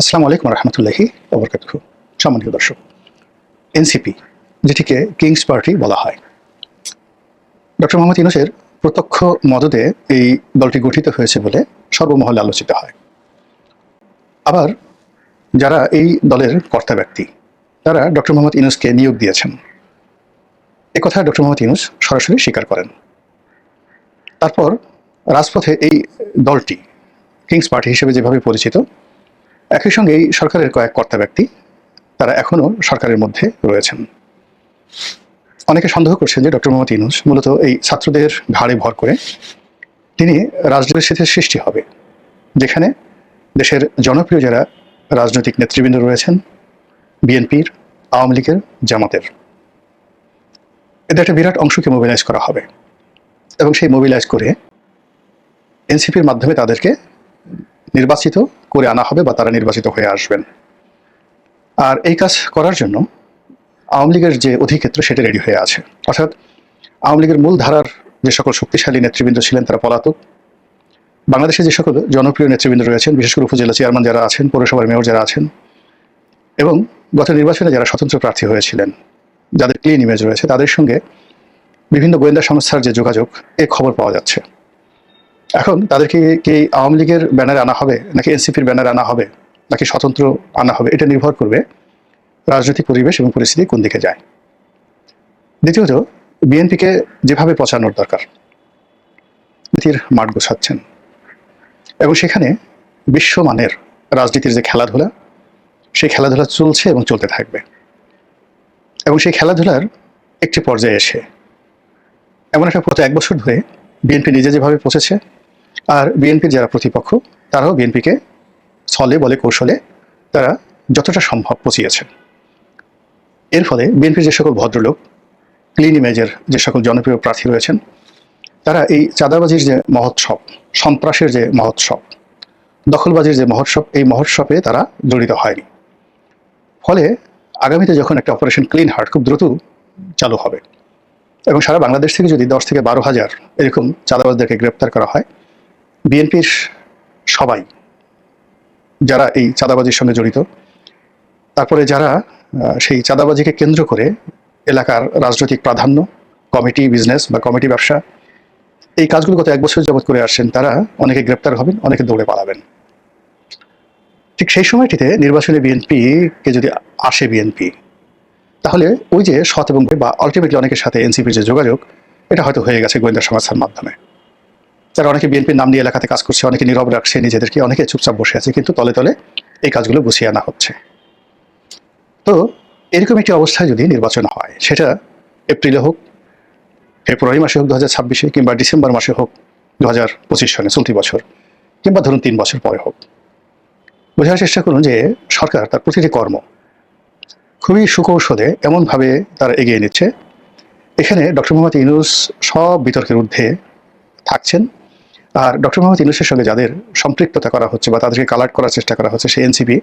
আসসালামু আলাইকুম রহমতুল্লাহি ওবরকাত সম্মানিত দর্শক, এনসিপি, যেটিকে কিংস পার্টি বলা হয়, ডক্টর মোহাম্মদ ইউনুসের প্রত্যক্ষ মদদে এই দলটি গঠিত হয়েছে বলে সর্বমহলে আলোচিত হয়। আবার যারা এই দলের কর্তা ব্যক্তি, তারা ডক্টর মোহাম্মদ ইউনুসকে নিয়োগ দিয়েছেন। কথা ডক্টর মোহাম্মদ ইউনুস সরাসরি স্বীকার করেন। তারপর রাজপথে এই দলটি, কিংস পার্টি হিসেবে যেভাবে পরিচিত একই সঙ্গে এই সরকারের কয়েক কর্তা ব্যক্তি তারা এখনও সরকারের মধ্যে রয়েছেন। অনেকে সন্দেহ করছেন যে ডক্টর মোহাম্মদ ইউনুস মূলত এই ছাত্রদের ঘাড়ে ভর করে তিনি রাজনৈতিক স্থিতির সৃষ্টি হবে, যেখানে দেশের জনপ্রিয় যারা রাজনৈতিক নেতৃবৃন্দ রয়েছেন, বিএনপির, আওয়ামী লীগের, জামাতের। এদের একটা বিরাট অংশকে মোবিলাইজ করা হবে এবং সেই মোবিলাইজ করে এনসিপির মাধ্যমে তাদেরকে নির্বাচিত করে আনা হবে বা তারা নির্বাচিত হয়ে আসবেন। আর এই কাজ করার জন্য আওয়ামী লীগের যে অধিক্ষেত্র, সেটা রেডি হয়ে আছে। অর্থাৎ আওয়ামী লীগের মূল ধারার যে সকল শক্তিশালী নেতৃবৃন্দ ছিলেন, তারা পলাতক। বাংলাদেশে যে সকল জনপ্রিয় নেতৃবৃন্দ রয়েছেন, বিশেষ করে উপজেলা চেয়ারম্যান যারা আছেন, পৌরসভার মেয়র যারা আছেন, এবং গত নির্বাচনে যারা স্বতন্ত্র প্রার্থী হয়েছিলেন, যাদের ক্লিন ইমেজ রয়েছে, তাদের সঙ্গে বিভিন্ন গোয়েন্দা সংস্থার যে যোগাযোগ, এ খবর পাওয়া যাচ্ছে। এখন তাদেরকে কি আওয়ামী লীগের ব্যানারে আনা হবে? নাকি এনসিপির ব্যানারে আনা হবে? নাকি স্বতন্ত্র আনা হবে? এটা নির্ভর করবে রাজনৈতিক পরিবেশ এবং পরিস্থিতি কোন দিকে যায়। দ্বিতীয়ত, বিএনপিকে যেভাবে পচানোর দরকার, নীতির মাঠ গোছাচ্ছেন। এবং সেখানে বিশ্বমানের রাজনীতির যে খেলাধুলা, সেই খেলাধুলা চলছে এবং চলতে থাকবে। এবং সেই খেলাধুলার একটি পর্যায়ে এসে, এমন একটা গত এক বছর ধরে বিএনপি নিজে যেভাবে পৌঁছেছে আর বিএনপির যারা প্রতিপক্ষ, তারাও বিএনপিকে ছলে বলে কৌশলে তারা যতটা সম্ভব পচিয়েছে। এর ফলে বিএনপির যে সকল ভদ্রলোক, ক্লিন ইমেজের যে সকল জনপ্রিয় প্রার্থী রয়েছেন, তারা এই চাঁদাবাজির যে মহোৎসব, সন্ত্রাসের যে মহোৎসব, দখলবাজির যে মহোৎসব, এই মহোৎসবে তারা জড়িত হয়নি। ফলে আগামীতে যখন একটা অপারেশন ক্লিন হার্ট খুব দ্রুত চালু হবে, এবং সারা বাংলাদেশ থেকে যদি দশ থেকে বারো হাজার এরকম চাঁদাবাজদেরকে গ্রেপ্তার করা হয় বিএনপির সবাই যারা এই চাঁদাবাজির সঙ্গে জড়িত, তারপরে যারা সেই চাঁদাবাজিকে কেন্দ্র করে এলাকার রাজনৈতিক প্রাধান্য, কমিটি বিজনেস বা কমিটি ব্যবসা, এই কাজগুলো গত এক বছর যাবৎ করে আসছেন, তারা অনেকে গ্রেপ্তার হবেন, অনেকে দৌড়ে পালাবেন। ঠিক সেই সময়টিতে নির্বাচনে বিএনপিকে যদি আসে বিএনপি, তাহলে ওই যে সৎ এবং বা আলটিমেটলি অনেকের সাথে এনসিপির যে যোগাযোগ, এটা হয়তো হয়ে গেছে গোয়েন্দা সংস্থার মাধ্যমে। তারা অনেকে বিএনপির নাম নিয়ে এলাকাতে কাজ করছে, অনেকে নীরব রাখছে, নিজেদেরকে অনেকে চুপচাপ বসে আছে, কিন্তু তলে তলে এই কাজগুলো গুছিয়ে আনা হচ্ছে। তো এরকম একটি অবস্থায় যদি নির্বাচন হয়, সেটা এপ্রিলে হোক, ফেব্রুয়ারি মাসে হোক দু হাজার ছাব্বিশে কিংবা ডিসেম্বর মাসে হোক দু হাজার পঁচিশ সনে চলতি বছর, কিংবা ধরুন তিন বছর পরে হোক, বোঝার চেষ্টা করুন যে সরকার তার প্রতিটি কর্ম খুবই সুকৌশলে এমনভাবে তারা এগিয়ে নিচ্ছে। এখানে ডক্টর মোহাম্মদ ইউনুস সব বিতর্কের ঊর্ধ্বে থাকছেন। আর ডক্টর মোহাম্মদ ইউনুসের সঙ্গে যাদের সম্পৃক্ততা করা হচ্ছে বা তাদেরকে কালার্ট করার চেষ্টা করা হচ্ছে সেই এনসিপি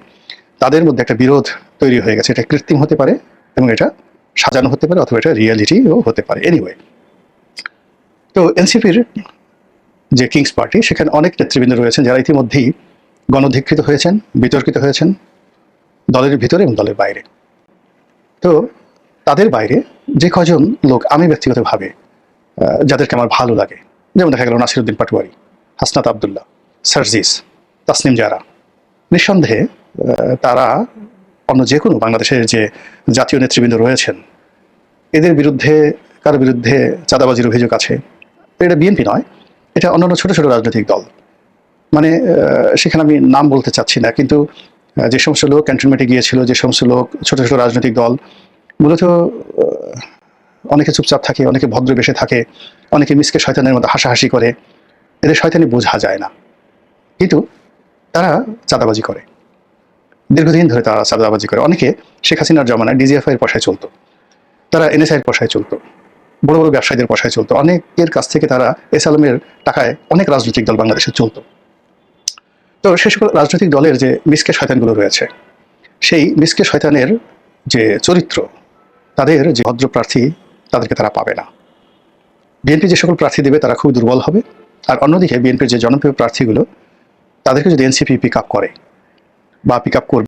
তাদের মধ্যে একটা বিরোধ তৈরি হয়ে গেছে। এটা কৃত্রিম হতে পারে এবং এটা সাজানো হতে পারে অথবা এটা রিয়ালিটিও হতে পারে। এনিওয়ে তো এনসিপির যে কিংস পার্টি সেখানে অনেক নেতৃবৃন্দ রয়েছেন যারা ইতিমধ্যেই গণধিকৃত হয়েছেন, বিতর্কিত হয়েছেন দলের ভিতরে এবং দলের বাইরে। তো তাদের বাইরে যে কজন লোক আমি ব্যক্তিগতভাবে যাদেরকে আমার ভালো লাগে যেমন দেখা গেল নাসিরুদ্দিন পাটওয়ারি হাসনাত আবদুল্লাহ, সার্জিস, তাসনিম জারা। নিঃসন্দেহে তারা অন্য যে কোনো বাংলাদেশের যে জাতীয় নেতৃবৃন্দ রয়েছেন, এদের বিরুদ্ধে, কারও বিরুদ্ধে চাঁদাবাজির অভিযোগ আছে, এটা বিএনপি নয়, এটা অন্যান্য ছোট ছোট রাজনৈতিক দল। মানে সেখানে আমি নাম বলতে চাচ্ছি না, কিন্তু যে সমস্ত লোক ক্যান্টনমেন্টে গিয়েছিল, যে সমস্ত লোক ছোট ছোট রাজনৈতিক দল, মূলত অনেকে চুপচাপ থাকে, অনেকে ভদ্র বেশে থাকে, অনেকে মিসকে শয়তানের মতো হাসাহাসি করে। এদের শয়তানি বোঝা যায় না। কিন্তু তারা চাঁদাবাজি করে। দীর্ঘদিন ধরে তারা চাঁদাবাজি করে। অনেকে শেখ হাসিনার জমানায় ডিজিএফআই এর পয়সায় চলতো। তারা এনএসআই এর পয়সায় চলতো। বড় বড় ব্যবসায়ীদের পয়সায় চলতো। অনেকের কাছ থেকে তারা এস আলমের টাকায় অনেক রাজনৈতিক দল বাংলাদেশে চলতো। তো সে সকল রাজনৈতিক দলের যে মিসকে শয়তানগুলো রয়েছে, সেই মিসকে শয়তানের যে চরিত্র, তাদের যে ভদ্র প্রার্থী তাদেরকে তারা পাবে না। বিএনপি যে সকল প্রার্থী দেবে, তারা খুব দুর্বল হবে। আর অন্যদিকে বিএনপির যে জনপ্রিয় প্রার্থীগুলো, তাদেরকে যদি এনসিপি পিক আপ করে বা পিক আপ করবে